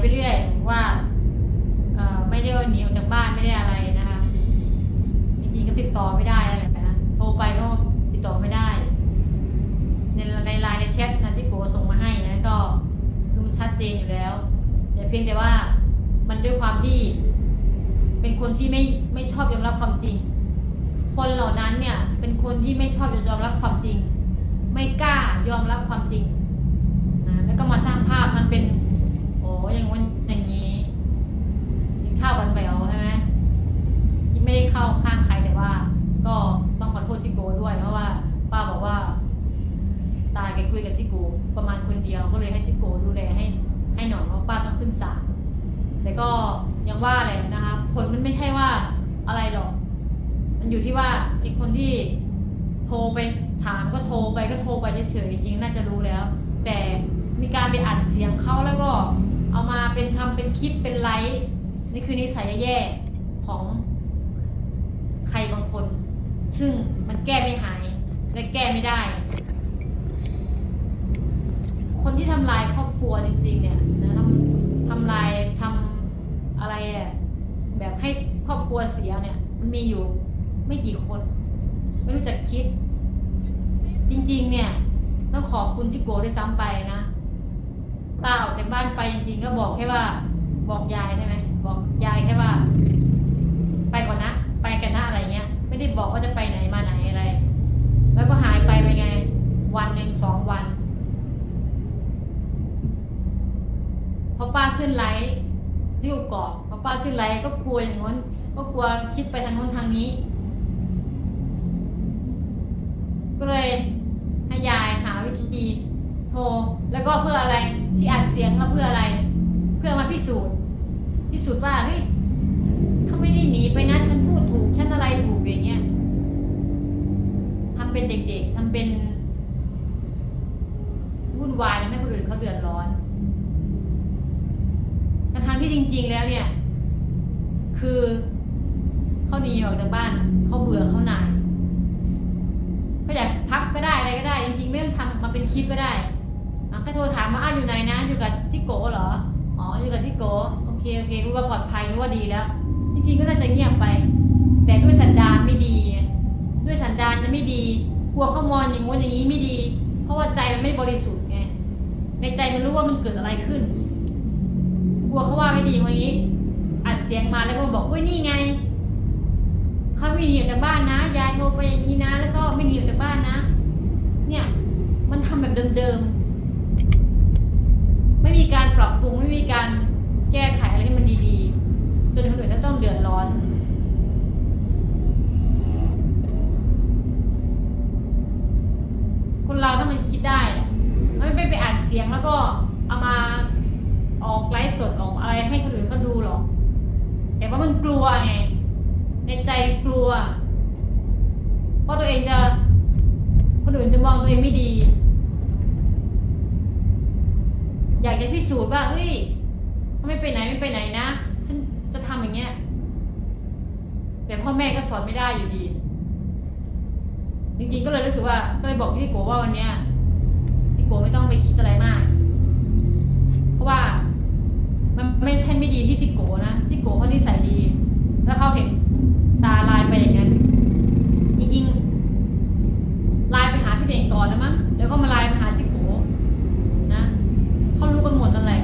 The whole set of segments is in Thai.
ไปเรื่อยว่าเอ่อไม่ได้ว่าหนีออกจากบ้านไม่ได้อะไรนะคะ จริงๆก็ติดต่อไม่ได้อะไรนะโทรไปก็ติดต่อไม่ได้ ในในไลน์ในแชทนะที่โกส่งมาให้นะก็คือมันชัดเจนอยู่แล้วแต่เพียงแต่ว่ามันด้วยความที่เป็นคนที่ไม่ไม่ชอบยอมรับความจริง คนเหล่านั้นเนี่ยเป็นคนที่ไม่ชอบยอมรับความจริง ไม่กล้ายอมรับความจริงนะแล้วก็มาสร้างภาพมันเป็น อย่างงู้นอย่างนี้กินข้าววันแหววใช่ไหมที่ไม่ได้เข้าข้างใครแต่ว่า ก็ต้องขอโทษจิโกด้วย เพราะว่า ป้าบอกว่า ตายแกคุยกับจิโกประมาณคนเดียวก็เลยให้จิโกดูแลให้ ให้หน่อยเพราะป้าต้องขึ้นศาลแต่ก็ยังว่าแหละนะคะผลมันไม่ใช่ว่าอะไรหรอก มันอยู่ที่ว่าไอ้คนที่โทรไปถามก็โทรไปก็โทรไปเฉยๆจริงน่าจะรู้แล้ว แต่มีการไปอัดเสียงเขาแล้วก็ เอามาเป็นทำเป็นคลิปเป็นไลฟ์นี่คือนิสัยแย่ๆของใครบางคน ซึ่งมันแก้ไม่หายและแก้ไม่ได้ คนที่ทำลายครอบครัวจริง ๆ เนี่ยนะทำทำลายทำอะไรอะแบบให้ครอบครัวเสียเนี่ย มันมีอยู่ไม่กี่คน ไม่รู้จักคิด จริง ๆ เนี่ยต้องขอบคุณที่โกด้วยซ้ำไปนะ ตาออกจากบ้านไปจริงๆก็บอกแค่ว่า บอกยายใช่ไหมบอกยายแค่ว่า ไปก่อนนะ ไปกันนะอะไรเงี้ย ไม่ได้บอกว่าจะไปไหนมาไหนอะไร แล้วก็หายไปไปไง วันหนึ่งสองวันพอป้าขึ้นไลฟ์ที่อุกอกพอป้าขึ้นไลฟ์ก็กลัวอย่างง้นก็กลัวคิดไปทางนู้นทางนี้ ก็เลยให้ยายหาวิธีโทรแล้วก็เพื่ออะไร ที่อัดเสียงมาเพื่ออะไร เพื่อมาพิสูจน์พิสูจน์ว่าเฮ้ยเขาไม่ได้หนีไปนะฉันพูดถูกฉันอะไรถูกอย่างเงี้ยทำเป็นเด็กๆทำเป็นวุ่นวายทำให้คนอื่นเขาเดือดร้อนทั้งที่จริง ๆแล้วเนี่ย คือเขาหนีออกจากบ้านเขาเบื่อเขาหน่ายเขาอยากพักก็ได้อะไรก็ได้ จริง ๆ ไม่ต้องทำมาเป็นคลิปก็ได้ อะแค่โทรถามมาอ้าวอยู่ไหนนะ อยู่กับจิโกเหรอ อ๋อ อยู่กับจิโกโอเค โอเค รู้ว่าปลอดภัย รู้ว่าดีแล้ว จริงๆ ก็น่าจะเงียบไป แต่ด้วยสันดานไม่ดี ด้วยสันดานจะไม่ดี กลัวเขามองอย่างงู้นอย่างนี้ไม่ดี เพราะว่าใจมันไม่บริสุทธิ์ไง ในใจมันรู้ว่ามันเกิดอะไรขึ้น กลัวเขาว่าไม่ดีอย่างนี้ อัดเสียงมาแล้วก็บอกเว้ยนี่ไง เขาไม่หนีออกจากบ้านนะ ยายโทรไปอย่างนี้นะแล้วก็ไม่หนีออกจากบ้านนะ เนี่ย มันทำแบบเดิมๆ ไม่มีการ ปรับปรุงไม่มีการแก้ไขอะไรให้มันดีๆจนคนอื่นก็ต้องเดือดร้อนคนเราถ้ามันคิดได้มันไม่ไปอัดเสียงแล้วก็เอามาออกไลฟ์สดออกอะไรให้คนอื่นเขาดูหรอกแต่ว่ามันกลัวไงในใจกลัว เพราะตัวเองจะคนอื่นจะมองตัวเองไม่ดี อยากจะพิ สูจน์ว่าเฮ้ยถ้าไม่ไปไหนไม่ไปไหนนะฉันจะทำอย่างเงี้ย แต่พ่อแม่ก็สอนไม่ได้อยู่ดี จริงๆก็เลยรู้สึกว่า ก็เลยบอกพี่โกว่าวันเนี้ยพี่โกไม่ต้องไปคิดอะไรมาก เพราะว่า มันไม่ใช่ไม่ดีที่ทิโกนะทิโกเขานิสัยดี แล้วเขาเห็นตาลายไปอย่างนั้น จริงๆไลน์ไปหาพี่เด่งก่อนแล้วมั้งแล้วก็มาไลน์ไปหาจิโกนะเขารู้กันหมดนั่นแหละ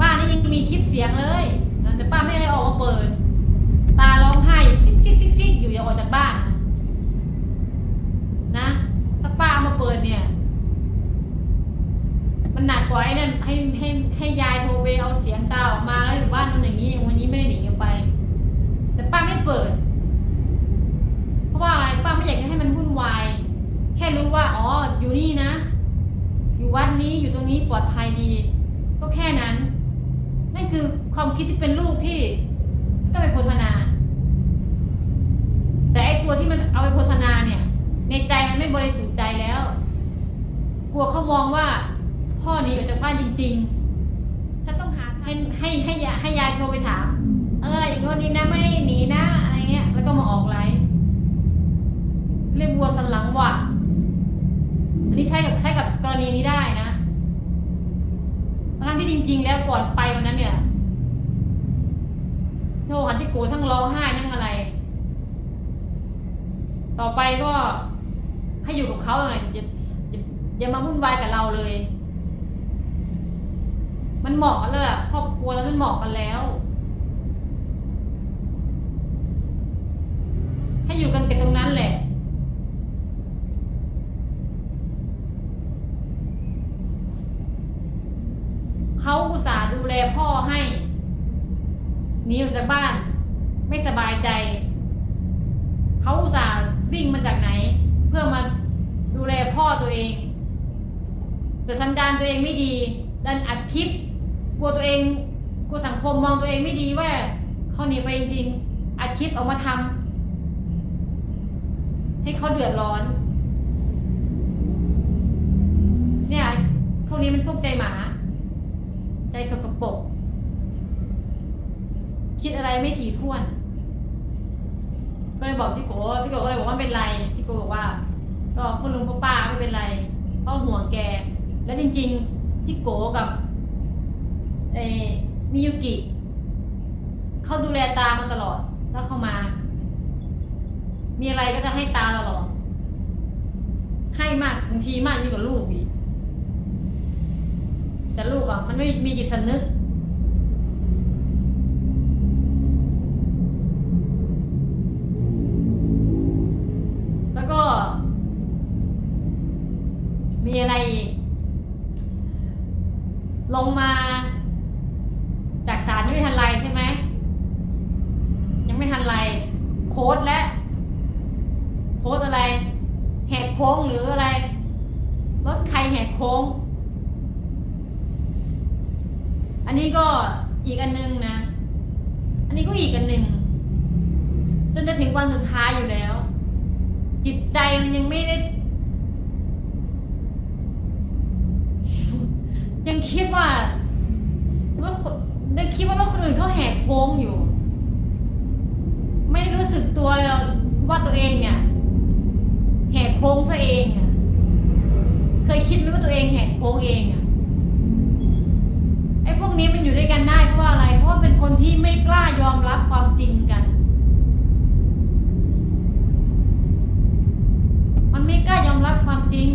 ป้านี่ยังมีคลิปเสียงเลยนะแต่ป้าไม่ได้ออกมาเปิด ตาร้องไห้ซิกซิกซิกซิกอยู่อย่าออกจากบ้านนะ ถ้าป้าเอามาเปิดเนี่ย มันหนักกว่าไอ้นั่นให้ให้ให้ยายโทรไปเอาเสียงตาออกมาแล้วอยู่บ้านมันอย่างนี้อย่างวันนี้ไม่ได้หนีออกไป แต่ป้าไม่เปิด เพราะว่าอะไรป้าไม่อยากจะให้มันวุ่นวาย แค่รู้ว่าอ๋ออยู่นี่นะ อยู่วัดนี้อยู่ตรงนี้ปลอดภัยดี ก็แค่นั้น นั่นคือความคิดที่เป็นลูกที่ไม่ต้องไปโฆษณา แต่ไอตัวที่มันเอาไปโฆษณาเนี่ย ในใจมันไม่บริสุทธิ์ใจแล้ว กลัวเขามองว่าพ่อหนีออกจากบ้านจริงๆฉันต้องหาทางให้ให้ให้ยายให้ยายโทรไปถาม เอออย่างคนนี้นะไม่ได้หนีนะอะไรเงี้ย แล้วก็มาออกไลฟ์เรียกวัวสันหลังหว่ะอันนี้ใช้กับใช้กับกรณีนี้ได้นะทั้งที่จริง ๆ แล้วก่อนไปวันนั้นเนี่ยโทรหาที่โกทั้งร้องไห้ทั้งอะไร ต่อไปก็ให้อยู่กับเขาอะไร อย่ามาวุ่นวายกับเราเลย มันเหมาะกันแล้วล่ะครอบครัวแล้วมันเหมาะกันแล้ว ให้อยู่กันแต่ตรงนั้นแหละเขาอุตส่าห์ดูแลพ่อให้หนีออกจากบ้าน ไม่สบายใจ เขาอุตส่าห์วิ่งมาจากไหน เพื่อมาดูแลพ่อตัวเอง แต่สันดานตัวเองไม่ดี ดันอัดคลิป กลัวตัวเอง กลัวสังคมมองตัวเองไม่ดีว่าเขาหนีไปจริงๆ อัดคลิปออกมาทำให้เขาเดือดร้อน เนี่ยพวกนี้มันพวกใจหมา ใจสกปรกคิดอะไรไม่ถี่ถ้วน ก็เลยบอกที่โกที่โกก็เลยบอกว่าเป็นไรที่โกบอกว่า ก็คุณลุงคุณป้าไม่เป็นไรเพราะห่วงแก แล้วจริงๆที่โกกับเอมิยุกิเขาดูแลตามาตลอด ถ้าเข้ามา มีอะไรก็จะให้ตาตลอด ให้มากบางทีมากยิ่งกว่าลูกอีกแต่ลูกอะมันไม่มีจิตสำนึก โพสต์และโพสอะไร แหกโค้งหรืออะไร รถใครแหกโค้ง อันนี้ก็อีกอันนึงนะ อันนี้ก็อีกอันหนึ่งจนจะถึงวันสุดท้ายอยู่แล้ว จิตใจมันยังไม่ได้ยังคิดว่าว่าคนยังคิดว่ารถคนอื่นเขาแหกโค้งอยู่ สึกตัวเลยว่าตัวเองเนี่ยแหกโค้งซะเองอะเคยคิดไหมว่าตัวเองแหกโค้งเองอะไอ้พวกนี้มันอยู่ด้วยกันได้เพราะว่าอะไร เพราะว่าเป็นคนที่ไม่กล้ายอมรับความจริงกัน มันไม่กล้ายอมรับความจริง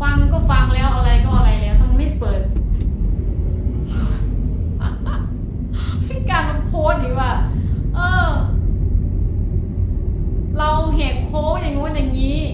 ฟังก็ฟังแล้วอะไรก็อะไรแล้วทำไมไม่เปิด พี่การมาโพสต์ดีว่า เออ เราแหกโค้ง อย่างงู้น